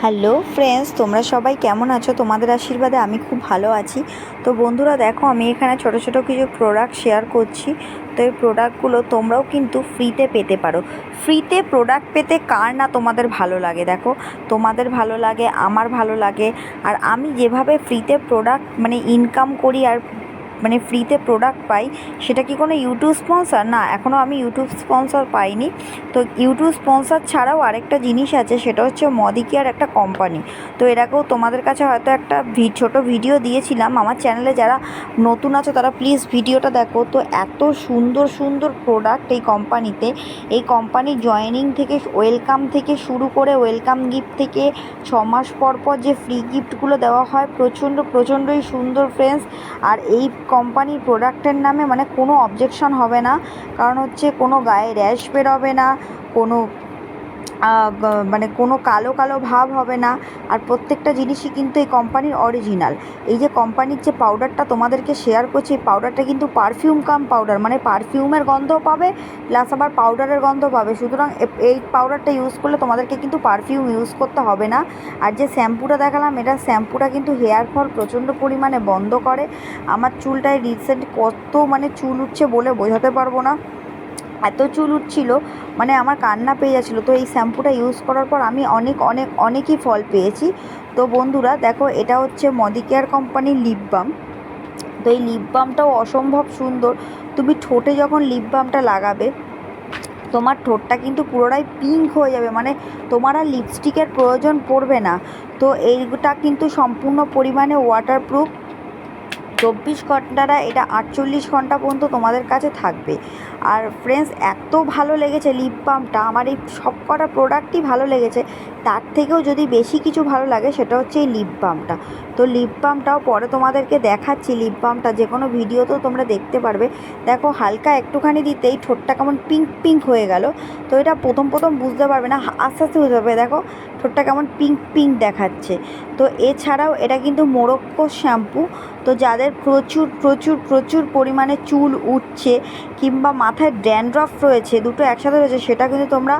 Hello friends, তোমরা সবাই কেমন আছো? তোমাদের আশীর্বাদে আমি খুব ভালো আছি। তো বন্ধুরা, দেখো, আমি এখানে ছোট ছোট কিছু প্রোডাক্ট শেয়ার করছি। তো এই প্রোডাক্টগুলো তোমরাও কিন্তু ফ্রিতে পেতে পারো। ফ্রিতে প্রোডাক্ট পেতে কার না তোমাদের ভালো লাগে, দেখো? তোমাদের ভালো লাগে, আমার ভালো লাগে। আর আমি যেভাবে ফ্রিতে প্রোডাক্ট মানে ইনকাম করি আর মানে ফ্রিতে প্রোডাক্ট পাই, সেটা কি কোনো ইউটিউব স্পন্সর না এখনও আমি ইউটিউব স্পন্সর পাইনি। তো ইউটিউব স্পন্সর ছাড়াও আরেকটা জিনিস আছে, সেটা হচ্ছে মদিকেয়ার একটা কোম্পানি তো এর আগেও তোমাদের কাছে হয়তো একটা ভি, ছোটো ভিডিও দিয়েছিলাম। আমার চ্যানেলে যারা নতুন আছো, তারা প্লিজ ভিডিওটা দেখো। তো এত সুন্দর সুন্দর প্রোডাক্ট এই কোম্পানিতে এই কোম্পানি জয়েনিং থেকে ওয়েলকাম থেকে শুরু করে ওয়েলকাম গিফট থেকে ছ মাস পর পর যে ফ্রি গিফটগুলো দেওয়া হয়, প্রচণ্ড, প্রচণ্ডই সুন্দর ফ্রেন্ডস আর এই কোম্পানির প্রোডাক্টের নামে মানে কোনো অবজেকশন হবে না। কারণ হচ্ছে কোনো গায়ে র্যাশ বেরোবে না, কোনো মানে কোনো কালো কালো ভাব হবে না। আর প্রত্যেকটা জিনিসই কিন্তু এই কোম্পানির অরিজিনাল এই যে কোম্পানির যে পাউডারটা তোমাদেরকে শেয়ার করছি, এই পাউডারটা কিন্তু পারফিউম কাম পাউডার মানে পারফিউমের গন্ধও পাবে প্লাস আবার পাউডারের গন্ধ পাবে। সুতরাং এই পাউডারটা ইউজ করলে তোমাদেরকে কিন্তু পারফিউম ইউজ করতে হবে না। আর যে শ্যাম্পুটা দেখালাম, এটা শ্যাম্পুটা কিন্তু হেয়ার ফল প্রচণ্ড পরিমাণে বন্ধ করে। আমার চুলটায় রিসেন্ট কত মানে চুল উঠছে বলে বোঝাতে পারব না। এত চুল উঠছিল মানে আমার কান্না পেয়ে যাচ্ছিল। তো এই শ্যাম্পুটা ইউজ করার পর আমি অনেক অনেক, অনেকই ফল পেয়েছি। তো বন্ধুরা, দেখো, এটা হচ্ছে মদিকেয়ার কোম্পানির লিপ বাম তো এই লিপ বামটাও অসম্ভব সুন্দর। তুমি ঠোঁটে যখন লিপ বামটা লাগাবে, তোমার ঠোঁটটা কিন্তু পুরোটাই পিঙ্ক হয়ে যাবে। মানে তোমার আর লিপস্টিকের প্রয়োজন পড়বে না। তো এইটা কিন্তু সম্পূর্ণ পরিমাণে ওয়াটারপ্রুফ চব্বিশ ঘন্টাটা, এটা আটচল্লিশ ঘণ্টা পর্যন্ত তোমাদের কাছে থাকবে। আর ফ্রেন্ডস এত ভালো লেগেছে লিপ বামটা আমার এই সব কটা প্রোডাক্টই ভালো লেগেছে। তার থেকেও যদি বেশি কিছু ভালো লাগে, সেটা হচ্ছে এই লিপ বামটা তো লিপ বামটাও পরে তোমাদেরকে দেখাচ্ছি লিপ বামটা যে কোনো ভিডিওতেও তোমরা দেখতে পারবে। দেখো, হালকা একটুখানি দিতেই ঠোঁটটা কেমন পিঙ্ক পিঙ্ক হয়ে গেল। তো এটা প্রথম প্রথম বুঝতে পারবে না, আস্তে আস্তে বুঝতে পারবে। দেখো ঠোঁটটা কেমন পিঙ্ক পিঙ্ক দেখাচ্ছে। তো এছাড়াও এটা কিন্তু মোরক্কো শ্যাম্পু তো যাদের প্রচুর প্রচুর প্রচুর পরিমাণে চুল উঠছে কিংবা মাথায় ড্যান্ড্রফ রয়েছে, দুটো একসাথে রয়েছে, সেটা কিন্তু তোমরা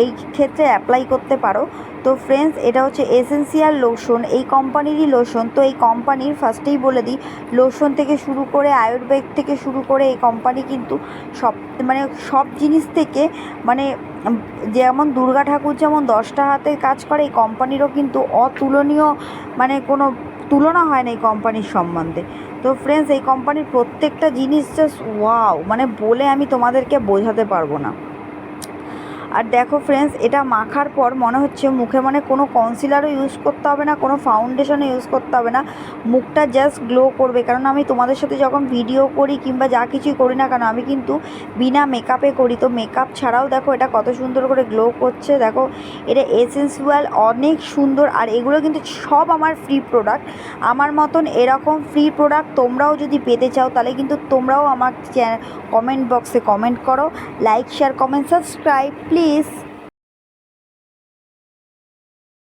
এই ক্ষেত্রে অ্যাপ্লাই করতে পারো। তো ফ্রেন্ডস এটা হচ্ছে এসেন্সিয়াল লোশন এই কোম্পানিরই লোশন তো এই কোম্পানির ফার্স্টেই বলে দিই লোশন থেকে শুরু করে আয়ুর্বেদ থেকে শুরু করে এই কোম্পানি কিন্তু সব মানে সব জিনিস থেকে মানে যেমন দুর্গা ঠাকুর যেমন দশটা হাতে কাজ করে, এই কোম্পানিরও কিন্তু অতুলনীয় মানে কোনো তুলনা হয় না এই কোম্পানির সম্বন্ধে। তো ফ্রেন্ডস এই কোম্পানির প্রত্যেকটা জিনিস জাস্ট ওয়াও মানে বলে আমি তোমাদেরকে বোঝাতে পারব না। আর দেখো ফ্রেন্ডস এটা মাখার পর মনে হচ্ছে মুখে মানে কোনো কনসিলারও ইউজ করতে হবে না, কোনো ফাউন্ডেশনও ইউজ করতে হবে না। মুখটা জাস্ট গ্লো করবে। কারণ আমি তোমাদের সাথে যখন ভিডিও করি কিংবা যা কিছুই করি না কেন, আমি কিন্তু বিনা মেকআপে করি। তো মেকআপ ছাড়াও দেখো এটা কত সুন্দর করে গ্লো করছে। দেখো, এটা এসেন্সুয়াল অনেক সুন্দর আর এগুলো কিন্তু সব আমার ফ্রি প্রোডাক্ট আমার মতন এরকম ফ্রি প্রোডাক্ট তোমরাও যদি পেতে চাও, তাহলে কিন্তু তোমরাও আমার কমেন্ট বক্সে কমেন্ট করো। Like share comment subscribe please